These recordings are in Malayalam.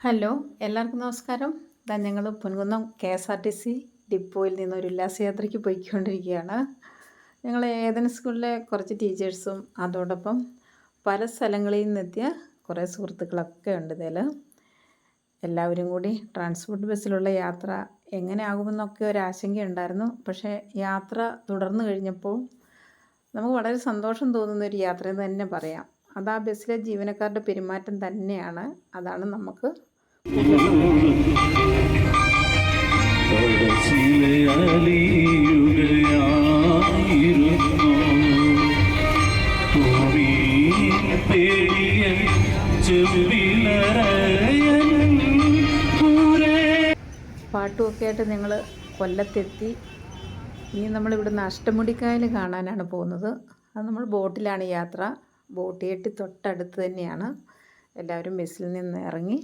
ഹലോ എല്ലാവർക്കും നമസ്കാരം. ഇതാ ഞങ്ങൾ Ponkunnam K S R T C ഡിപ്പോയിൽ നിന്ന് ഒരു ഉല്ലാസയാത്രയ്ക്ക് പോയിക്കൊണ്ടിരിക്കുകയാണ്. ഞങ്ങൾ ഏതെന സ്കൂളിലെ കുറച്ച് ടീച്ചേഴ്സും അതോടൊപ്പം പല സ്ഥലങ്ങളിൽ നിന്നെത്തിയ കുറേ സുഹൃത്തുക്കളൊക്കെ ഉണ്ട് ഇതിൽ എല്ലാവരും കൂടി ട്രാൻസ്പോർട്ട് ബസ്സിലുള്ള യാത്ര എങ്ങനെ ആകുമെന്നൊക്കെ ഒരു ആശങ്കയുണ്ടായിരുന്നു പക്ഷേ യാത്ര തുടർന്നു കഴിഞ്ഞപ്പോൾ നമുക്ക് വളരെ സന്തോഷം തോന്നുന്ന ഒരു യാത്രയെന്ന് തന്നെ പറയാം. അത് ആ ബസ്സിലെ ജീവനക്കാരുടെ പെരുമാറ്റം തന്നെയാണ്. അതാണ് നമുക്ക് പാട്ടുമൊക്കെ ആയിട്ട് നിങ്ങൾ കൊല്ലത്തെത്തി. ഇനി നമ്മളിവിടുന്ന് അഷ്ടമുടിക്കായൽ കാണാനാണ് പോകുന്നത്. അത് നമ്മൾ ബോട്ടിലാണ് യാത്ര. ബോട്ടിയേട്ടി തൊട്ടടുത്ത് തന്നെയാണ്. എല്ലാവരും ബസ്സിൽ നിന്ന് ഇറങ്ങി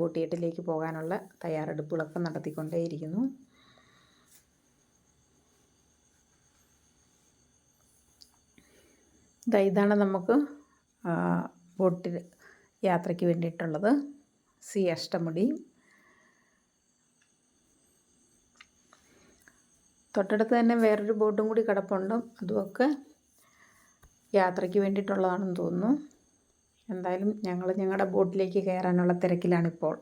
ബോട്ടിയെട്ടിലേക്ക് പോകാനുള്ള തയ്യാറെടുപ്പുകളൊക്കെ നടത്തിക്കൊണ്ടേയിരിക്കുന്നു. ഇതാണ് നമുക്ക് ബോട്ടിൽ യാത്രയ്ക്ക് വേണ്ടിയിട്ടുള്ളത് സി അഷ്ടമുടി. തൊട്ടടുത്ത് തന്നെ വേറൊരു ബോട്ടും കൂടി കിടപ്പുണ്ട്. അതുമൊക്കെ യാത്രയ്ക്ക് വേണ്ടിയിട്ടുള്ളതാണെന്ന് തോന്നുന്നു. എന്തായാലും ഞങ്ങൾ ഞങ്ങളുടെ ബോട്ടിലേക്ക് കയറാനുള്ള തിരക്കിലാണിപ്പോൾ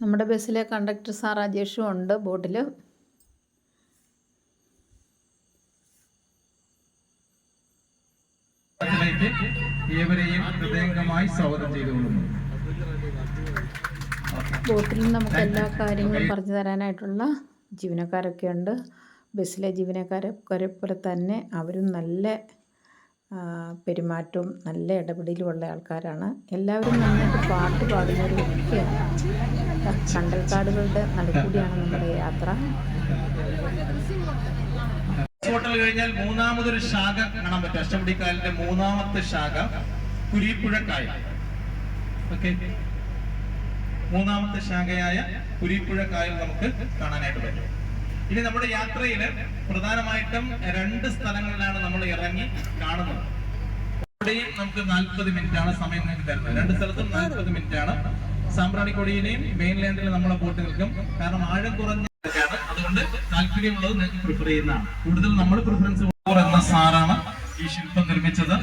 നമ്മുടെ ബസ്സിലെ കണ്ടക്ടർ സാർ രാജേഷും ഉണ്ട് ബോട്ടിൽ ഏവരെയും ഹൃദയംഗമായി സ്വാഗതം ചെയ്തുകൊള്ളുന്നു ബോട്ടിൽ നമുക്ക് എല്ലാ കാര്യങ്ങളും പറഞ്ഞു തരാനായിട്ടുള്ള ജീവനക്കാരൊക്കെ ഉണ്ട്. ബസ്സിലെ ജീവനക്കാരെ പോലെ തന്നെ അവരും നല്ല പെരുമാറ്റവും നല്ല ഇടപെടലുമുള്ള ആൾക്കാരാണ്. എല്ലാവരും നന്നായിട്ട് പാട്ട് പാടുന്നവരും ഒക്കെയാണ് കണ്ടൽക്കാടുകളുടെ നടുക്കൂടിയാണ് നമ്മുടെ യാത്ര. ഹോട്ടൽ കഴിഞ്ഞാൽ മൂന്നാമതൊരു ശാഖ കാണാൻ പറ്റും. അഷ്ടമുടിക്കാലിന്റെ മൂന്നാമത്തെ ശാഖ കുരിപ്പുഴക്കായ ഓക്കെ. മൂന്നാമത്തെ ശാഖയായ കുരിപ്പുഴ കായൽ നമുക്ക് കാണാനായിട്ട് പറ്റും. ഇനി നമ്മുടെ യാത്രയിൽ പ്രധാനമായിട്ടും രണ്ട് സ്ഥലങ്ങളിലാണ് നമ്മൾ ഇറങ്ങി കാണുന്നത്. അവിടെയും നമുക്ക് നാൽപ്പത് മിനിറ്റ് ആണ് സമയം നിങ്ങൾക്ക് തരുന്നത്. രണ്ട് സ്ഥലത്തും നാൽപ്പത് മിനിറ്റ് ആണ് സാമ്പ്രാണിക്കൊടിയിലെയും മെയിൻലാൻഡിലും നമ്മളെ ബോട്ട് നിൽക്കും. കാരണം ആഴം കുറഞ്ഞ അതുകൊണ്ട് താല്പര്യമുള്ളത് നിങ്ങൾക്ക് പ്രിഫർ ചെയ്യുന്നതാണ്. കൂടുതൽ നമ്മൾ പ്രിഫറൻസ് എന്ന സാറാണ് ഈ ശില്പം നിർമ്മിച്ചത്.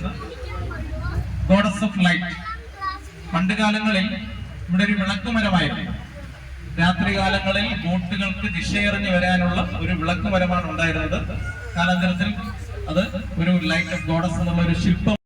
ഗോഡസ് ഓഫ് ലൈറ്റ് പണ്ട് കാലങ്ങളിൽ ഇവിടെ ഒരു വിളക്കുമരമായിരുന്നു. രാത്രികാലങ്ങളിൽ ബോട്ടുകൾക്ക് ദിശയറിഞ്ഞു വരാനുള്ള ഒരു വിളക്കുമരമാണ് ഉണ്ടായിരുന്നത്. കാലാന്തരത്തിൽ അത് ഒരു ലൈറ്റ് ഓഫ് ഗോഡസ് എന്നുള്ള ഒരു ശില്പം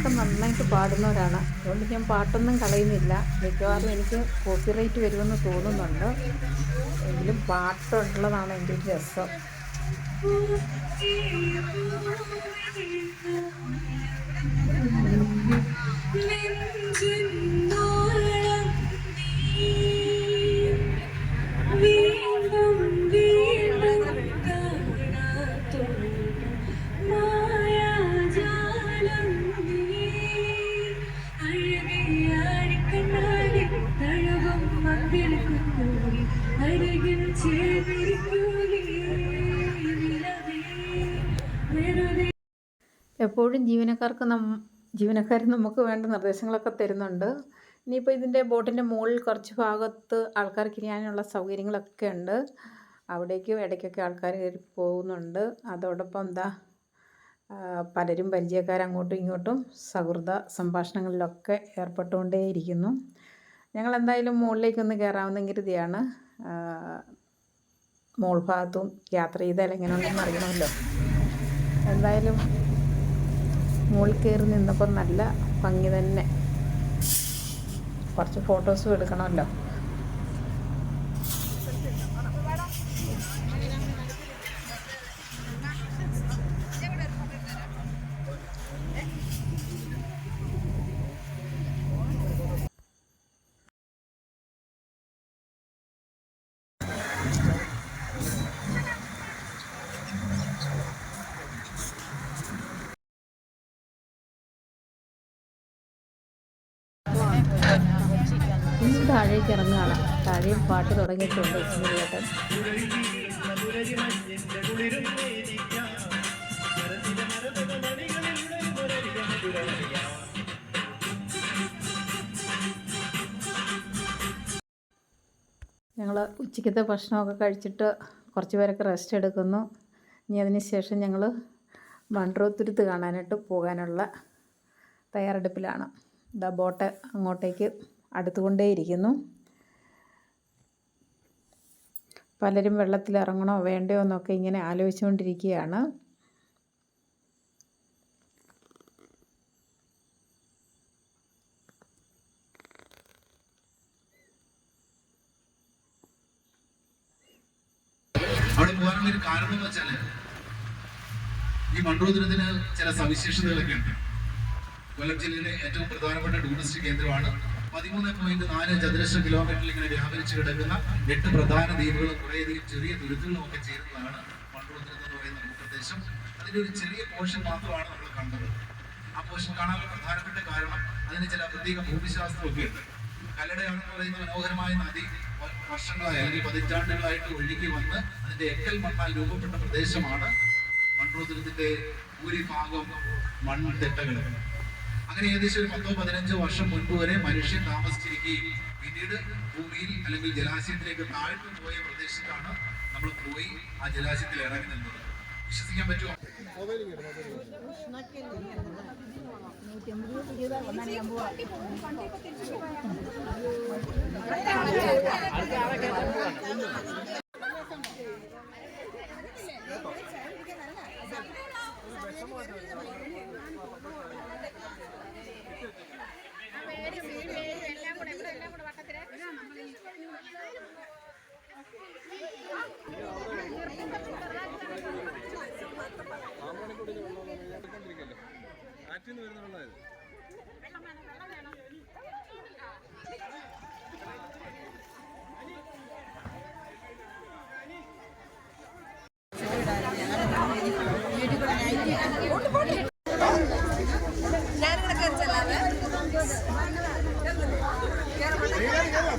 ഒക്കെ നന്നായിട്ട് പാടുന്നവരാണ്. അതുകൊണ്ട് ഞാൻ പാട്ടൊന്നും കളയുന്നില്ല. മിക്കവാറും എനിക്ക് കോപ്പിറൈറ്റ് വരുമെന്ന് തോന്നുന്നുണ്ട്. എങ്കിലും പാട്ടുള്ളതാണ് എന്റെ ഒരു രസം. എപ്പോഴും ജീവനക്കാർക്ക് നം ജീവനക്കാർ നമുക്ക് വേണ്ട നിർദ്ദേശങ്ങളൊക്കെ തരുന്നുണ്ട്. ഇനിയിപ്പോൾ ഇതിന്റെ ബോട്ടിന്റെ മുകളിൽ കുറച്ച് ഭാഗത്ത് ആൾക്കാർക്ക് ഇരിക്കാനുള്ള സൗകര്യങ്ങളൊക്കെ ഉണ്ട്. അവിടേക്കും ഇടയ്ക്കൊക്കെ ആൾക്കാർ കയറി പോകുന്നുണ്ട്. അതോടൊപ്പം എന്താ പലരും പരിചയക്കാർ അങ്ങോട്ടും ഇങ്ങോട്ടും സൗഹൃദ സംഭാഷണങ്ങളിലൊക്കെ ഏർപ്പെട്ടുകൊണ്ടേയിരിക്കുന്നു. ഞങ്ങൾ എന്തായാലും മുകളിലേക്കൊന്ന് കയറാവുന്ന കരുതിയാണ് മോൾ ഭാഗത്തും യാത്ര ചെയ്താൽ എങ്ങനെയുണ്ടെന്ന് അറിയണമല്ലോ. എന്തായാലും മുകളിൽ കയറി നിന്നപ്പോൾ നല്ല ഭംഗി തന്നെ. കുറച്ച് ഫോട്ടോസും എടുക്കണമല്ലോ. താഴേക്ക് ഇറങ്ങുകയാണ്. താഴെയും പാട്ട് തുടങ്ങിയിട്ടുണ്ട് സുനിലേട്ടൻ ഞങ്ങൾ ഉച്ചയ്ക്കത്തെ ഭക്ഷണമൊക്കെ കഴിച്ചിട്ട് കുറച്ച് പേരൊക്കെ റെസ്റ്റ് എടുക്കുന്നു. ഇനി അതിന് ശേഷം ഞങ്ങൾ മൺട്രോത്തുരുത്ത് കാണാനായിട്ട് പോകാനുള്ള തയ്യാറെടുപ്പിലാണ്. ഇതാ ബോട്ട് അങ്ങോട്ടേക്ക് അടുത്തുകൊണ്ടേയിരിക്കുന്നു. പലരും വെള്ളത്തിൽ ഇറങ്ങണോ വേണ്ടയോ എന്നൊക്കെ ഇങ്ങനെ ആലോചിച്ചുകൊണ്ടിരിക്കുകയാണ്. അവിടെ പോകാനുള്ള ഒരു കാരണം എന്ന് വെച്ചാൽ ഈ മൺറോദനത്തിന് ചില സവിശേഷതകളൊക്കെ ഉണ്ട്. കൊല്ലം ജില്ലയിലെ ഏറ്റവും പ്രധാനപ്പെട്ട ടൂറിസ്റ്റ് കേന്ദ്രമാണ് പതിമൂന്ന് പോയിന്റ് നാല് ചതുരശ്ര കിലോമീറ്ററിൽ ഇങ്ങനെ വ്യാപരിച്ചു കിടക്കുന്ന എട്ട് പ്രധാന ദ്വീപുകളും കുറേയധികം ചെറിയ തുരുത്തുകളും ഒക്കെ ചേരുന്നതാണ് മൺറോദനം എന്ന് പറയുന്ന ഭൂപ്രദേശം അതിന്റെ ഒരു ചെറിയ പോർഷൻ മാത്രമാണ് നമ്മൾ കണ്ടത്. ആ പോർഷൻ കാണാനുള്ള പ്രധാനപ്പെട്ട കാരണം അതിന് ചില പ്രത്യേക ഭൂമിശാസ്ത്രമൊക്കെ ഉണ്ട് കല്ലടയാണെന്ന് പറയുന്ന മനോഹരമായ നദി വർഷങ്ങളായി അല്ലെങ്കിൽ പതിറ്റാണ്ടുകളായിട്ട് ഒഴുകി വന്ന് അതിന്റെ എക്കൽ മണ്ണാൽ രൂപപ്പെട്ട പ്രദേശമാണ് മൺറോദനത്തിന്റെ ഭൂരിഭാഗം മൺതിട്ടകൾ അങ്ങനെ ഏകദേശം ഒരു പത്തോ പതിനഞ്ചോ വർഷം മുൻപ് വരെ മനുഷ്യൻ താമസിച്ചിരിക്കുകയും പിന്നീട് ഭൂമിയിൽ അല്ലെങ്കിൽ ജലാശയത്തിലേക്ക് താഴ്ന്നു പോയ പ്രദേശത്താണ് നമ്മൾ പോയി ആ ജലാശയത്തിൽ ഇറങ്ങി നിന്നത്. വിശ്വസിക്കാൻ പറ്റുമോ?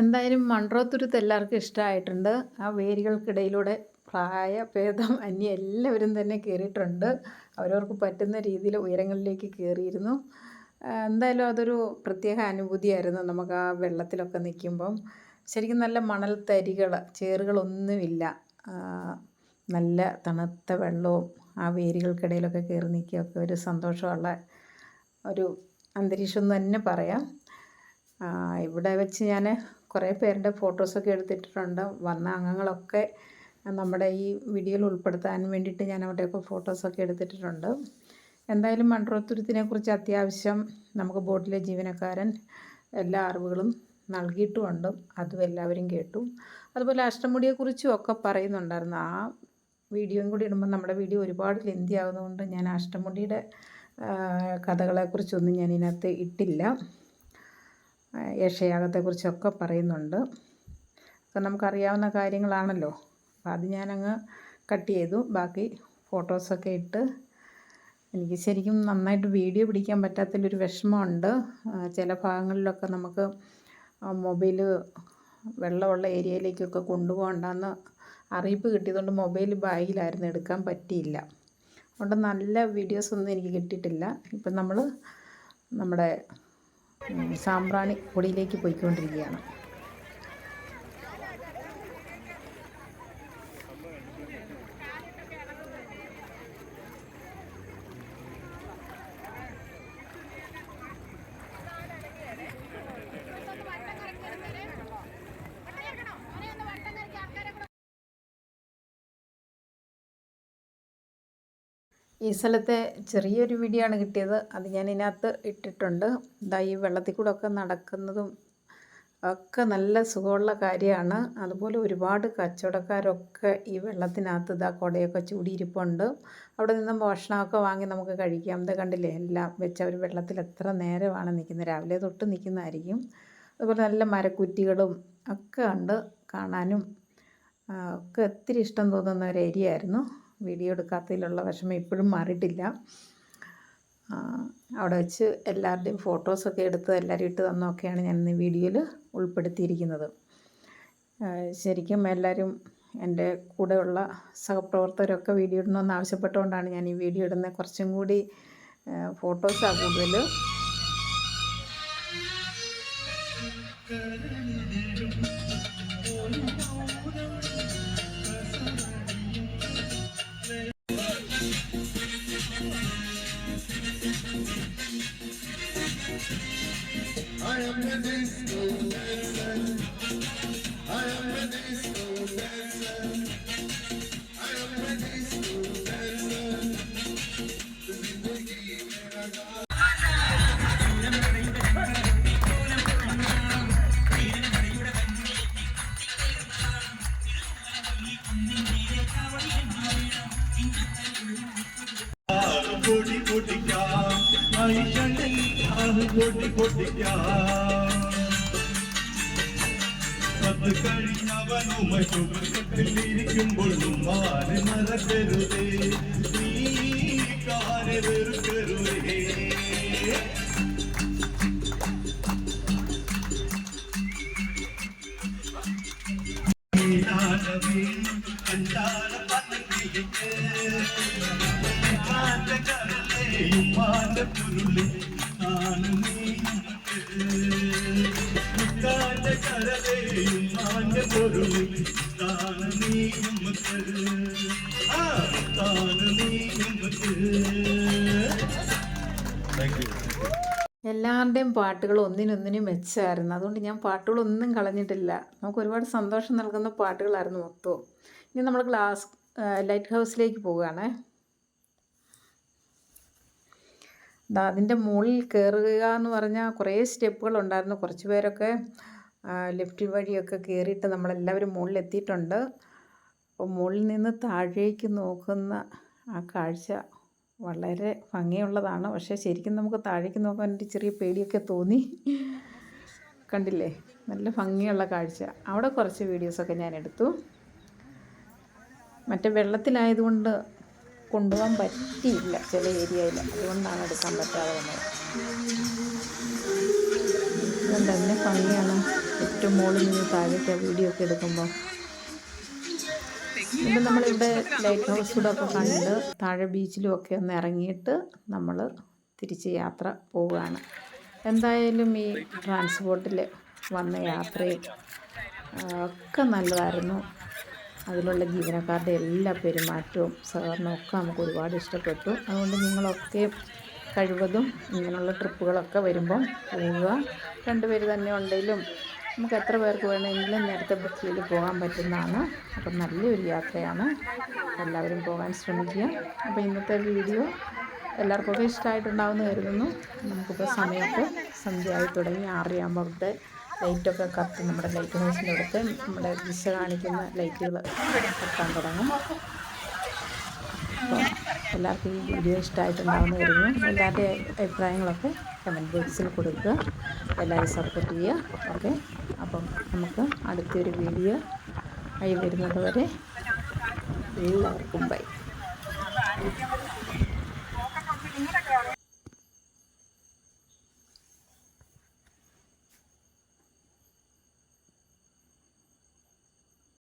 എന്തായാലും മൺറോത്തുരുത്ത് എല്ലാവർക്കും ഇഷ്ടമായിട്ടുണ്ട്. ആ വേരുകൾക്കിടയിലൂടെ പ്രായഭേദം അന്യ എല്ലാവരും തന്നെ കയറിയിട്ടുണ്ട്. അവരവർക്ക് പറ്റുന്ന രീതിയിൽ ഉയരങ്ങളിലേക്ക് കയറിയിരുന്നു. എന്തായാലും അതൊരു പ്രത്യേക അനുഭൂതിയായിരുന്നു നമുക്ക് ആ വെള്ളത്തിലൊക്കെ നിൽക്കുമ്പം. ശരിക്കും നല്ല മണൽ തരികൾ ചേറുകളൊന്നുമില്ല. നല്ല തണുത്ത വെള്ളവും ആ വേരുകൾക്കിടയിലൊക്കെ കയറി നിൽക്കുകയൊക്കെ ഒരു സന്തോഷമുള്ള ഒരു അന്തരീക്ഷം എന്ന് തന്നെ പറയാം. ഇവിടെ വെച്ച് ഞാൻ കുറേ പേരുടെ ഫോട്ടോസൊക്കെ എടുത്തിട്ടുണ്ട്. വന്ന അംഗങ്ങളൊക്കെ നമ്മുടെ ഈ വീഡിയോയിൽ ഉൾപ്പെടുത്താൻ വേണ്ടിയിട്ട് ഞാൻ അവിടെയൊക്കെ ഫോട്ടോസൊക്കെ എടുത്തിട്ടുണ്ട്. എന്തായാലും മൺറോത്തുരുത്തിനെക്കുറിച്ച് അത്യാവശ്യം നമുക്ക് ബോട്ടിലെ ജീവനക്കാരൻ എല്ലാ അറിവുകളും നൽകിയിട്ടുമുണ്ട്. അതും എല്ലാവരും കേട്ടു. അതുപോലെ അഷ്ടമുടിയെക്കുറിച്ചും ഒക്കെ പറയുന്നുണ്ടായിരുന്നു. ആ വീഡിയോയും കൂടി ഇടുമ്പോൾ നമ്മുടെ വീഡിയോ ഒരുപാട് ലെന്തി ആകുന്നതുകൊണ്ട് ഞാൻ അഷ്ടമുടിയുടെ കഥകളെക്കുറിച്ചൊന്നും ഞാൻ ഇതിനകത്ത് ഇട്ടില്ല. യക്ഷയാഗത്തെക്കുറിച്ചൊക്കെ പറയുന്നുണ്ട്. ഒക്കെ നമുക്കറിയാവുന്ന കാര്യങ്ങളാണല്ലോ. അപ്പം അത് ഞാനങ്ങ് കട്ട് ചെയ്തു. ബാക്കി ഫോട്ടോസൊക്കെ ഇട്ട് എനിക്ക് ശരിക്കും നന്നായിട്ട് വീഡിയോ പിടിക്കാൻ പറ്റാത്തതിലൊരു വിഷമമുണ്ട്. ചില ഭാഗങ്ങളിലൊക്കെ നമുക്ക് മൊബൈൽ വെള്ളമുള്ള ഏരിയയിലേക്കൊക്കെ കൊണ്ടുപോകണ്ടെന്ന് അറിയിപ്പ് കിട്ടിയതുകൊണ്ട് മൊബൈൽ ബാഗിലായിരുന്നു എടുക്കാൻ പറ്റിയില്ല. അതുകൊണ്ട് നല്ല വീഡിയോസൊന്നും എനിക്ക് കിട്ടിയിട്ടില്ല. ഇപ്പം നമ്മൾ നമ്മുടെ സാമ്പ്രാണി പൊടിയിലേക്ക് പോയിക്കൊണ്ടിരിക്കുകയാണ്. ഈ സ്ഥലത്തെ ചെറിയൊരു വീഡിയോ ആണ് കിട്ടിയത്. അത് ഞാൻ ഇതിനകത്ത് ഇട്ടിട്ടുണ്ട്. ഇതാ ഈ വെള്ളത്തിൽ കൂടെ ഒക്കെ നടക്കുന്നതും ഒക്കെ നല്ല സുഖമുള്ള കാര്യമാണ്. അതുപോലെ ഒരുപാട് കച്ചവടക്കാരൊക്കെ ഈ വെള്ളത്തിനകത്ത് ഇതാ കുടയൊക്കെ ചൂടിയിരിപ്പുണ്ട്. അവിടെ നിന്ന് ഭക്ഷണമൊക്കെ വാങ്ങി നമുക്ക് കഴിക്കാം. ഇത് കണ്ടില്ലേ? എല്ലാം വെച്ച് അവർ വെള്ളത്തിൽ എത്ര നേരമാണ് നിൽക്കുന്നത്. രാവിലെ തൊട്ട് നിൽക്കുന്നതായിരിക്കും. അതുപോലെ നല്ല മരക്കുറ്റികളും ഒക്കെ ഉണ്ട് കാണാനും. ഒക്കെ ഒത്തിരി ഇഷ്ടം തോന്നുന്ന ഒരു ഏരിയ ആയിരുന്നു. വീഡിയോ എടുക്കാത്തതിലുള്ള വിഷമം ഇപ്പോഴും മാറിയിട്ടില്ല. അവിടെ വെച്ച് എല്ലാവരുടെയും ഫോട്ടോസൊക്കെ എടുത്ത് എല്ലാവരും ഇട്ട് തന്നൊക്കെയാണ് ഞാൻ ഇന്ന് വീഡിയോയിൽ ഉൾപ്പെടുത്തിയിരിക്കുന്നത്. ശരിക്കും എല്ലാവരും എന്റെ കൂടെയുള്ള സഹപ്രവർത്തകരൊക്കെ വീഡിയോ ഇടണമെന്ന് ആവശ്യപ്പെട്ടുകൊണ്ടാണ് ഞാൻ ഈ വീഡിയോ ഇടുന്നത്. കുറച്ചും കൂടി ഫോട്ടോസാണ് കൂടുതൽ I am resisting. സുഖത്തിലിരിക്കുമ്പോൾ മാറി മറക്കരുതേ നീ കാരെ വെറുക്കരുതേ കണ്ടാല കരളേ ഉമ്മാന്റെ പൊരുളേ ആണ് നീ മാഞ്ഞ പൊരുൾ എല്ലാവരുടെയും പാട്ടുകൾ ഒന്നിനൊന്നിനും മെച്ചമായിരുന്നു അതുകൊണ്ട് ഞാൻ പാട്ടുകളൊന്നും കളഞ്ഞിട്ടില്ല നമുക്ക് ഒരുപാട് സന്തോഷം നൽകുന്ന പാട്ടുകളായിരുന്നു മൊത്തവും ഇനി നമ്മൾ ഗ്ലാസ് ലൈറ്റ് ഹൗസിലേക്ക് പോവുകയാണ് അതിന്റെ മുകളിൽ കയറുക എന്ന് പറഞ്ഞാൽ കുറേ സ്റ്റെപ്പുകളുണ്ടായിരുന്നു കുറച്ച് പേരൊക്കെ ലിഫ്റ്റ് വഴിയൊക്കെ കയറിയിട്ട് നമ്മളെല്ലാവരും മുകളിലെത്തിയിട്ടുണ്ട്. അപ്പോൾ മുകളിൽ നിന്ന് താഴേക്ക് നോക്കുന്ന ആ കാഴ്ച വളരെ ഭംഗിയുള്ളതാണ്. പക്ഷേ ശരിക്കും നമുക്ക് താഴേക്ക് നോക്കാൻ ഒരു ചെറിയ പേടിയൊക്കെ തോന്നി. കണ്ടില്ലേ? നല്ല ഭംഗിയുള്ള കാഴ്ച. അവിടെ കുറച്ച് വീഡിയോസൊക്കെ ഞാൻ എടുത്തു. മറ്റേ വെള്ളത്തിലായതുകൊണ്ട് കൊണ്ടുപോകാൻ പറ്റിയില്ല ചില ഏരിയയിൽ. അതുകൊണ്ടാണ് എടുക്കാൻ പറ്റാതെ വന്നത്. തന്നെ ഭംഗിയാണ്. ഏറ്റവും മുകളിൽ നിന്ന് താഴേക്ക് വീഡിയോ ഒക്കെ എടുക്കുമ്പോൾ ഇപ്പം നമ്മളിവിടെ ലൈറ്റ് ഹൗസിലൂടെ ഒക്കെ കണ്ട് താഴെ ബീച്ചിലും ഒക്കെ ഒന്ന് ഇറങ്ങിയിട്ട് നമ്മൾ തിരിച്ച് യാത്ര പോവുകയാണ്. എന്തായാലും ഈ ട്രാൻസ്പോർട്ടിൽ വന്ന യാത്രയും ഒക്കെ നല്ലതായിരുന്നു. അതിലുള്ള ജീവനക്കാരുടെ എല്ലാ പെരുമാറ്റവും സഹകരണവും ഒക്കെ നമുക്ക് ഒരുപാട് ഇഷ്ടപ്പെട്ടു. അതുകൊണ്ട് നിങ്ങളൊക്കെ കഴിവതും ഇങ്ങനെയുള്ള ട്രിപ്പുകളൊക്കെ വരുമ്പം പോവുക. രണ്ടുപേര് തന്നെ ഉണ്ടെങ്കിലും നമുക്ക് എത്ര പേർക്ക് വേണമെങ്കിലും നേരത്തെ ബുക്ക് ചെയ്ത് പോകാൻ പറ്റുന്നതാണ്. അപ്പം നല്ലൊരു യാത്രയാണ്. എല്ലാവരും പോകാൻ ശ്രമിക്കുക. അപ്പോൾ ഇന്നത്തെ വീഡിയോ എല്ലാവർക്കൊക്കെ ഇഷ്ടമായിട്ടുണ്ടാവുമെന്ന് കരുതുന്നു. നമുക്കിപ്പോൾ സമയമൊക്കെ സന്ധ്യയായി തുടങ്ങി. ആറിയാകുമ്പോൾ അവിടുത്തെ ലൈറ്റൊക്കെ കത്ത് നമ്മുടെ ലൈറ്റ് ഹൗസിന്റെ അടുത്ത് നമ്മുടെ ദിശ കാണിക്കുന്ന ലൈറ്റുകൾ കത്താൻ തുടങ്ങും. അപ്പോൾ എല്ലാവർക്കും ഈ വീഡിയോ ഇഷ്ടമായിട്ടുണ്ടാവുമെന്ന് കരുതുന്നു. എല്ലാവരുടെ അഭിപ്രായങ്ങളൊക്കെ കമന്റ് ബോക്സിൽ കൊടുക്കുക. എല്ലാവരും സപ്പോർട്ട് ചെയ്യുക. ഓക്കെ അപ്പം നമുക്ക് അടുത്തൊരു വീഡിയോ ആയി വരുന്നത് വരെ എല്ലാവർക്കും ബൈ